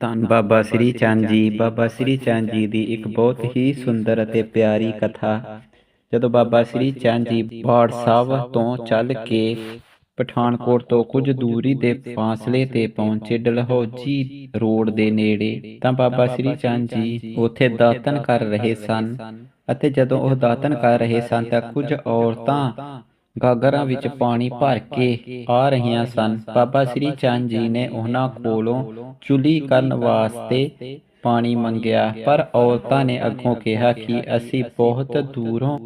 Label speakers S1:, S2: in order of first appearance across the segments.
S1: ਧੰਨ ਬਾਬਾ ਸ੍ਰੀ ਚੰਦ ਜੀ ਬਾਬਾ ਸ੍ਰੀ ਚੰਦ ਜੀ ਦੀ ਇੱਕ ਬਹੁਤ ਹੀ ਸੁੰਦਰ ਅਤੇ ਪਿਆਰੀ ਕਥਾ। ਜਦੋਂ ਬਾਬਾ ਸ੍ਰੀ ਚੰਦ ਜੀ ਬਾੜ ਸਾਹਿਬ ਤੋਂ ਚੱਲ ਕੇ ਪਠਾਨਕੋਟ ਤੋਂ ਕੁਝ ਦੂਰੀ ਦੇ ਫਾਸਲੇ ਤੇ ਪਹੁੰਚੇ ਡਲਹੌਜੀ ਰੋਡ ਦੇ ਨੇੜੇ। ਤਾਂ ਬਾਬਾ ਸ੍ਰੀ ਚੰਦ ਜੀ ਉੱਥੇ ਦਾਤਨ ਕਰ ਰਹੇ ਸਨ ਅਤੇ ਜਦੋਂ ਉਹ ਦਾਤਨ ਕਰ ਰਹੇ ਸਨ ਤਾਂ ਕੁਝ ਔਰਤਾਂ ਗਾਗਰਾਂ ਵਿੱਚ ਪਾਣੀ ਭਰ ਕੇ ਆ ਰਹੀਆਂ ਸਨ। ਬਾਬਾ ਸ੍ਰੀ ਚੰਦ ਜੀ ਨੇ ਉਹਨਾਂ ਕੋਲੋਂ ਚੁਲੀ ਕਰਨ ਵਾਸਤੇ ਪਾਣੀ ਮੰਗਿਆ। ਪਰ ਔਰਤਾਂ ਨੇ ਅੱਗੋਂ ਕਿਹਾ ਕਿ ਅਸੀਂ ਬਹੁਤ ਦੂਰੋਂ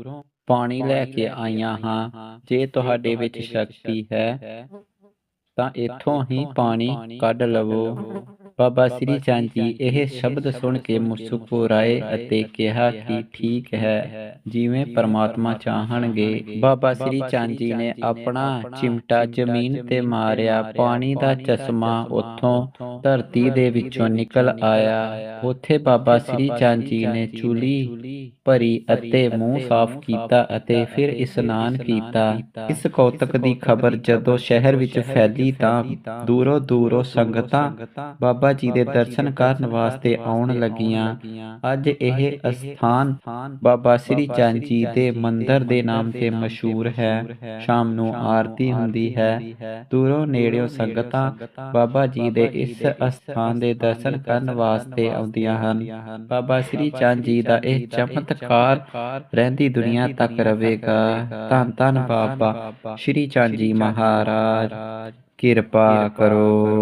S1: ਪਾਣੀ ਲੈ ਕੇ ਆਈਆਂ ਹਾਂ। ਜੇ ਤੁਹਾਡੇ ਵਿੱਚ ਸ਼ਕਤੀ ਹੈ ਤਾਂ ਇੱਥੋਂ ਹੀ ਪਾਣੀ ਕੱਢ ਲਵੋ। ਬਾਬਾ ਸ੍ਰੀ ਚੰਦ ਜੀ ਇਹ ਸ਼ਬਦ ਸੁਣ ਕੇ ਮੁਸਕਰਾਏ ਅਤੇ ਕਿਹਾ ਕਿ ਠੀਕ ਹੈ ਜਿਵੇਂ ਪਰਮਾਤਮਾ ਚਾਹਣਗੇ। ਬਾਬਾ ਸ੍ਰੀ ਚੰਦ ਜੀ ਨੇ ਆਪਣਾ ਚਿਮਟਾ ਜ਼ਮੀਨ ਤੇ ਮਾਰਿਆ ਪਾਣੀ ਦਾ ਚਸ਼ਮਾ ਉੱਥੋਂ ਧਰਤੀ ਦੇ ਵਿੱਚੋਂ ਨਿਕਲ ਆਇਆ। ਉੱਥੇ ਬਾਬਾ ਸ੍ਰੀ ਚੰਦ ਜੀ ਨੇ ਚੁਲੀ ਭਰੀ ਅਤੇ ਮੂੰਹ ਸਾਫ਼ ਕੀਤਾ ਅਤੇ ਫਿਰ ਇਸ਼ਨਾਨ ਕੀਤਾ। ਇਸ ਕੌਤਕ ਦੀ ਖਬਰ ਜਦੋਂ ਸ਼ਹਿਰ ਵਿੱਚ ਫੈਲੀ ਤਾਂ ਦੂਰੋਂ ਦੂਰੋਂ ਸੰਗਤਾਂ ਬਾਬਾ ਜੀ ਦੇ ਦਰਸ਼ਨ ਕਰਨ ਵਾਸਤੇ ਆਉਣ ਲੱਗੀਆਂ। ਅੱਜ ਇਹ ਅਸਥਾਨ ਬਾਬਾ ਸ੍ਰੀ ਚੰਦ ਜੀ ਦੇ ਮੰਦਿਰ ਦੇ ਨਾਮ ਤੇ ਮਸ਼ਹੂਰ ਹੈ। ਸ਼ਾਮ ਨੂੰ ਆਰਤੀ ਹੁੰਦੀ ਹੈ। ਦੂਰੋਂ ਨੇੜਿਓਂ ਸੰਗਤਾਂ ਬਾਬਾ ਜੀ ਦੇ ਇਸ ਅਸਥਾਨ ਦੇ ਦਰਸ਼ਨ ਕਰਨ ਵਾਸਤੇ ਆਉਂਦੀਆਂ ਹਨ। ਬਾਬਾ ਸ੍ਰੀ ਚੰਦ ਜੀ ਦਾ ਇਹ ਚਮਤਕਾਰ ਰਹਿੰਦੀ ਦੁਨੀਆ ਤੱਕ ਰਹੇਗਾ। ਧੰਨ ਧੰਨ ਬਾਬਾ ਸ੍ਰੀ ਚੰਦ ਜੀ ਮਹਾਰਾਜ। ਕਿਰਪਾ ਕਰੋ।